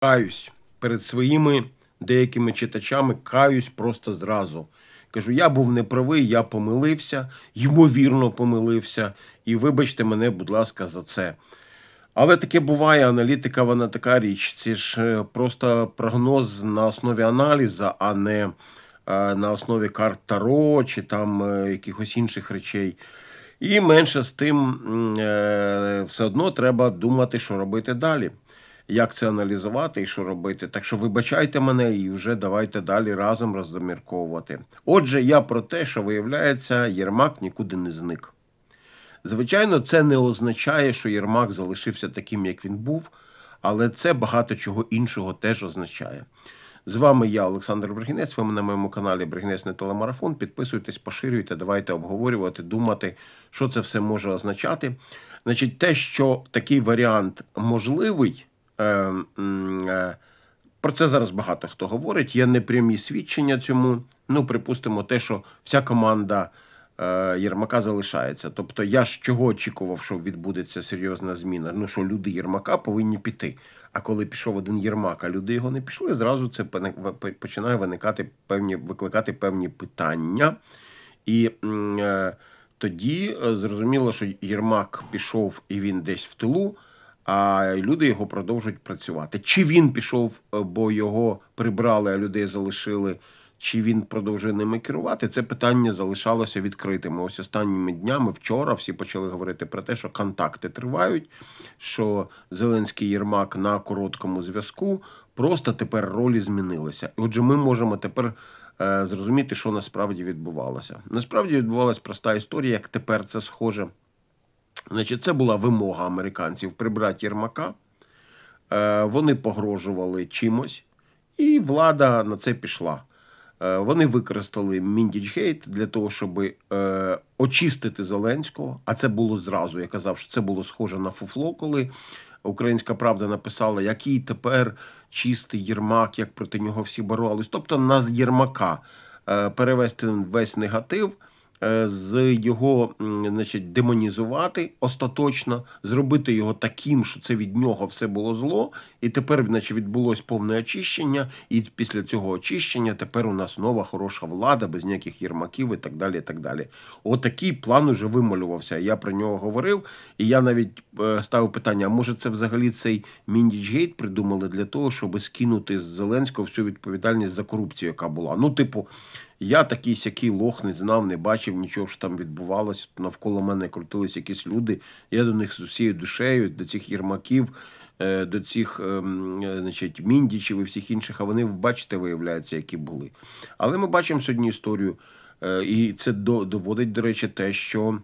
каюсь перед своїми деякими читачами, каюсь просто зразу. Кажу, я був неправий, я помилився, ймовірно помилився, і вибачте мене, будь ласка, за це. Але таке буває, аналітика, вона така річ. Це ж е, просто прогноз на основі аналізу, а не е, на основі карт Таро чи там е, якихось інших речей. І менше з тим, все одно треба думати, що робити далі. Як це аналізувати і що робити. Так що вибачайте мене і вже давайте далі разом розмірковувати. Отже, я про те, що виявляється, Єрмак нікуди не зник. Звичайно, це не означає, що Єрмак залишився таким, як він був, але це багато чого іншого теж означає. З вами я, Олександр Бригінець. Ви на моєму каналі Бригінець не телемарафон. Підписуйтесь, поширюйте, давайте обговорювати, думати, що це все може означати. Значить, те, що такий варіант можливий, про це зараз багато хто говорить. Є непрямі свідчення цьому. Ну, припустимо, те, що вся команда е, Єрмака залишається. Тобто, я ж чого очікував, що відбудеться серйозна зміна? Ну, що люди Єрмака повинні піти. А коли пішов один Єрмак, а люди його не пішли, зразу це починає виникати певні, викликати певні питання. І е, тоді е, зрозуміло, що Єрмак пішов і він десь в тилу, а люди його продовжують працювати. Чи він пішов, е, бо його прибрали, а людей залишили, чи він продовжує ними керувати, це питання залишалося відкритим. Ось останніми днями, вчора, всі почали говорити про те, що контакти тривають, що Зеленський Єрмак на короткому зв'язку. Просто тепер ролі змінилися. Отже, ми можемо тепер е, зрозуміти, що насправді відбувалося. Насправді відбувалася проста історія, як тепер це схоже. Значить, це була вимога американців прибрати Єрмака. Е, Вони погрожували чимось, і влада на це пішла. Е, Вони використали Міндічгейт для того, щоб е, очистити Зеленського. А це було зразу. Я казав, що це було схоже на фуфло, коли Українська Правда написала, який тепер чистий Єрмак, як проти нього всі боролись. Тобто на Єрмака перевести весь негатив. Е, З його значить, демонізувати остаточно, зробити його таким, що це від нього все було зло, і тепер значить, відбулось повне очищення. І після цього очищення тепер у нас нова хороша влада, без ніяких єрмаків і так далі. і так далі. Отакий план уже вималювався. Я про нього говорив, і я навіть е, ставив питання: а може це взагалі цей Міндічгейт придумали для того, щоб скинути з Зеленського всю відповідальність за корупцію, яка була. Ну, типу, я такий сякий лох не знав, не бачив нічого, що там відбувалося. Навколо мене крутились якісь люди. Я до них з усією душею, до цих єрмаків, е, до цих ем, е, значить, міндічів і всіх інших, а вони, бачите, виявляються, які були. Але ми бачимо сьогодні історію, е, і це доводить, до речі, те, що.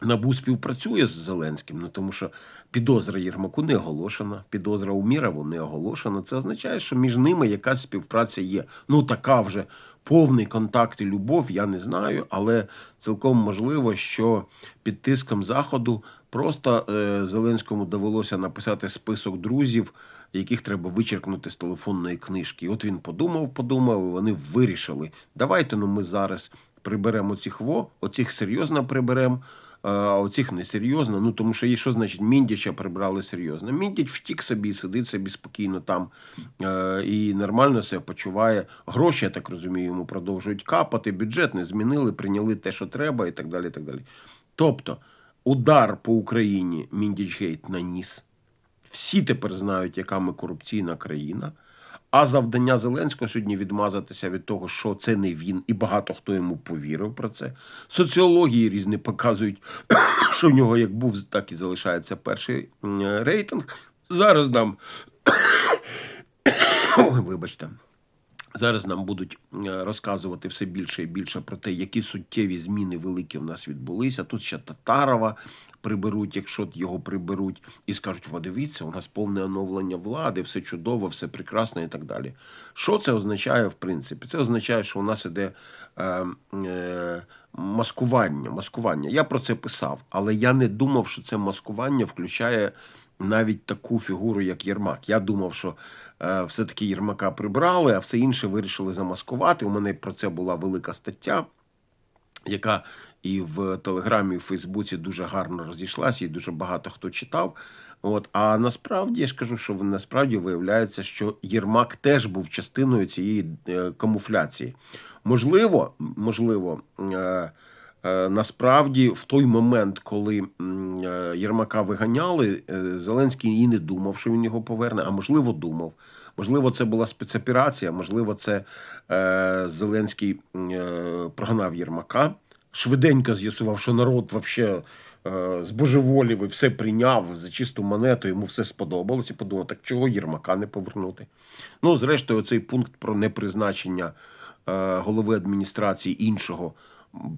Набу співпрацює з Зеленським, ну тому що підозра Єрмаку не оголошена, підозра Умірову не оголошена. Це означає, що між ними якась співпраця є. Ну така вже повний контакт і любов, я не знаю, але цілком можливо, що під тиском заходу просто е, Зеленському довелося написати список друзів, яких треба вичеркнути з телефонної книжки. І от він подумав, подумав, і вони вирішили. Давайте ну ми зараз приберемо цих во, оцих серйозно приберемо. А оцих несерйозно. Ну тому що є що значить Міндіча прибрали серйозно. Міндіч втік собі, сидить собі спокійно там е, і нормально себе почуває. Гроші, я так розумію, йому продовжують капати. Бюджет не змінили, прийняли те, що треба, і так далі. І так далі. Тобто, удар по Україні Міндічгейт наніс. Всі тепер знають, яка ми корупційна країна. А завдання Зеленського сьогодні відмазатися від того, що це не він, і багато хто йому повірив про це. Соціології різні показують, що в нього як був, так і залишається перший рейтинг. Зараз нам, Ой, вибачте, зараз нам будуть е, розказувати все більше і більше про те, які суттєві зміни великі в нас відбулися. Тут ще Татарова приберуть, якщо його приберуть, і скажуть: «О, дивіться, у нас повне оновлення влади, все чудово, все прекрасно і так далі. Що це означає в принципі? Це означає, що у нас іде е, е, маскування. маскування. Я про це писав, але я не думав, що це маскування включає навіть таку фігуру, як Єрмак. Я думав, що все-таки Єрмака прибрали, а все інше вирішили замаскувати. У мене про це була велика стаття яка і в Телеграмі, і в Фейсбуці дуже гарно розійшлася, і дуже багато хто читав. От, а насправді я ж кажу, що насправді виявляється, що Єрмак теж був частиною цієї е, камуфляції. Можливо, можливо, е, е, насправді в той момент, коли е, Єрмака виганяли, е, Зеленський і не думав, що він його поверне, а можливо, думав. Можливо, це була спецоперація, можливо, це е, Зеленський е, прогнав Єрмака, швиденько з'ясував, що народ взагалі е, збожеволів і все прийняв за чисту монету, йому все сподобалось і подумав, так чого Єрмака не повернути? Ну, зрештою, цей пункт про непризначення е, голови адміністрації іншого.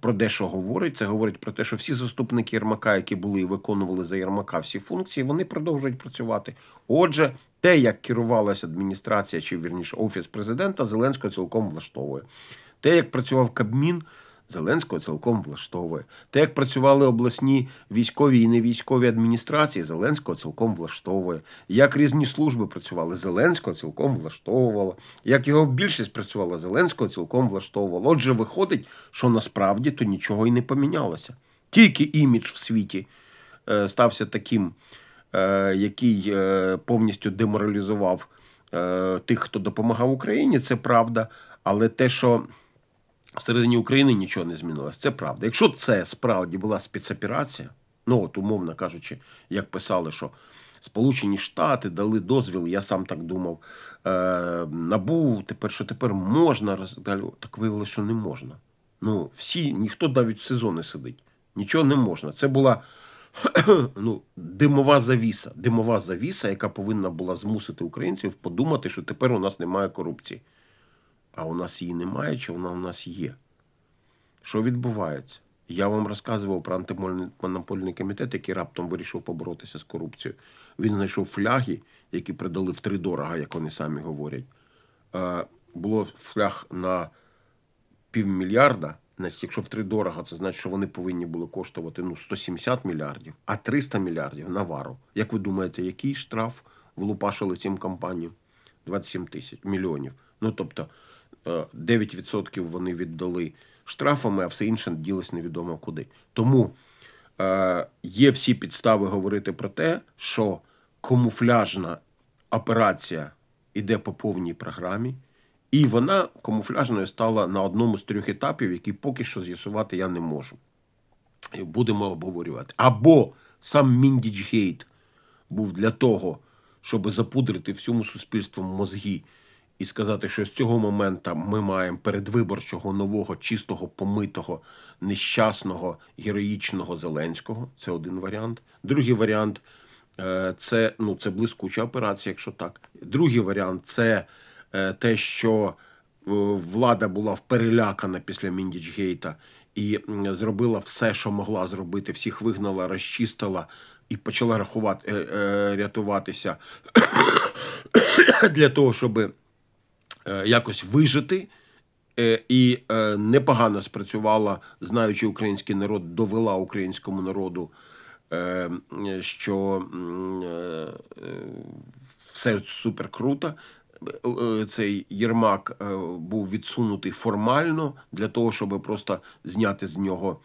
Про дещо говорить. Це говорить про те, що всі заступники Єрмака, які були і виконували за Єрмака всі функції, вони продовжують працювати. Отже, те, як керувалася адміністрація, чи вірніше офіс президента, Зеленського цілком влаштовує. Те, як працював Кабмін, Зеленського цілком влаштовує. Те, як працювали обласні військові і невійськові адміністрації, Зеленського цілком влаштовує. Як різні служби працювали, Зеленського цілком влаштовувало. Як його більшість працювала, Зеленського цілком влаштовувало. Отже, виходить, що насправді то нічого і не помінялося. Тільки імідж в світі е, стався таким, е, який е, повністю деморалізував тих, хто допомагав Україні, це правда. Але те, що всередині України нічого не змінилось. Це правда. Якщо це справді була спецоперація, ну от умовно кажучи, як писали, що Сполучені Штати дали дозвіл, я сам так думав. Е, набув тепер, що тепер можна Так виявилося, що не можна. Ну, всі, ніхто навіть в сезон не сидить. Нічого не можна. Це була ну, димова завіса. Димова завіса, яка повинна була змусити українців подумати, що тепер у нас немає корупції. А у нас її немає, чи вона у нас є? Що відбувається? Я вам розказував про антимонопольний комітет, який раптом вирішив поборотися з корупцією. Він знайшов фляги, які продали в три дорога, як вони самі говорять. Е, Було фляг на півмільярда. Значить, якщо в три дорога, це значить, що вони повинні були коштувати ну, 170 мільярдів, а 300 мільярдів на вару. Як ви думаєте, який штраф влупашили цим компаніям? 27 тисяч мільйонів. Ну тобто 9% вони віддали штрафами, а все інше ділось невідомо куди. Тому е, є всі підстави говорити про те, що камуфляжна операція іде по повній програмі, і вона камуфляжною стала на одному з трьох етапів, які поки що з'ясувати я не можу. Будемо обговорювати. Або сам Міндічгейт був для того, щоб запудрити всьому суспільству мозги і сказати, що з цього моменту ми маємо передвиборчого нового, чистого, помитого, нещасного, героїчного Зеленського. Це один варіант. Другий варіант е, це, ну, це блискуча операція, якщо так. Другий варіант це е, те, що е, влада була вперелякана після Міндічгейта і зробила все, що могла зробити. Всіх вигнала, розчистила і почала рахувати, рятуватися для того, щоб е, якось вижити. Е, І е, непогано спрацювала, знаючи український народ, довела українському народу, е, що е, е, все супер круто. Е, е, Цей Єрмак е, був відсунутий формально для того, щоб просто зняти з нього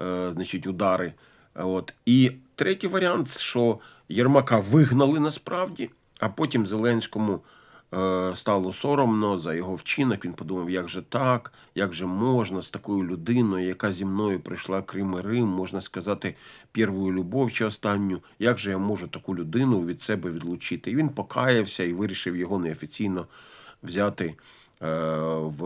е, значить, удари. От. І третій варіант, що Єрмака вигнали насправді, а потім Зеленському е, стало соромно за його вчинок. Він подумав, як же так, як же можна з такою людиною, яка зі мною прийшла Крим і Рим, можна сказати, первою любов чи останню, як же я можу таку людину від себе відлучити? І він покаявся і вирішив його неофіційно взяти е, в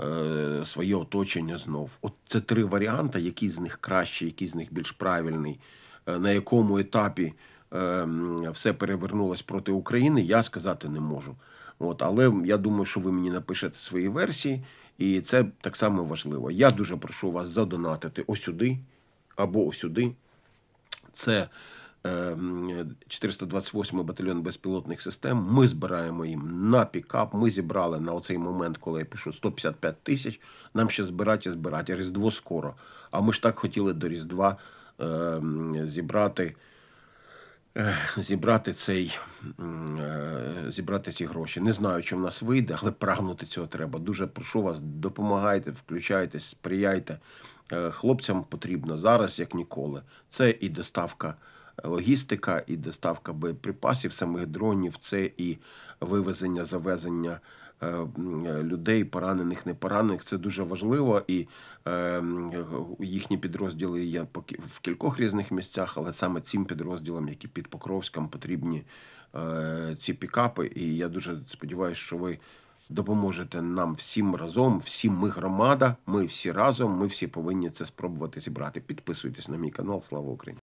е, своє оточення знов. От це три варіанти, який з них кращий, який з них більш правильний, е, на якому етапі е, все перевернулось проти України, я сказати не можу. От, але я думаю, що ви мені напишете свої версії, і це так само важливо. Я дуже прошу вас задонатити осюди або осюди. Це е, м, 428 батальйон безпілотних систем. Ми збираємо їм на пікап. Ми зібрали на оцей момент, коли я пишу 155 тисяч. Нам ще збирати і збирати. Різдво скоро. А ми ж так хотіли до Різдва е, зібрати. Е, Зібрати цей е, зібрати ці гроші. Не знаю, чи в нас вийде, але прагнути цього треба. Дуже прошу вас, допомагайте, включайтесь, сприяйте. Е, Хлопцям потрібно зараз, як ніколи. Це і доставка логістика, і доставка боєприпасів, самих дронів, це і вивезення, завезення людей, поранених, не поранених. Це дуже важливо. І е, їхні підрозділи є в кількох різних місцях, але саме цим підрозділам, які під Покровськом, потрібні е, ці пікапи. І я дуже сподіваюся, що ви допоможете нам всім разом, всім ми громада, ми всі разом, ми всі повинні це спробувати зібрати. Підписуйтесь на мій канал. Слава Україні!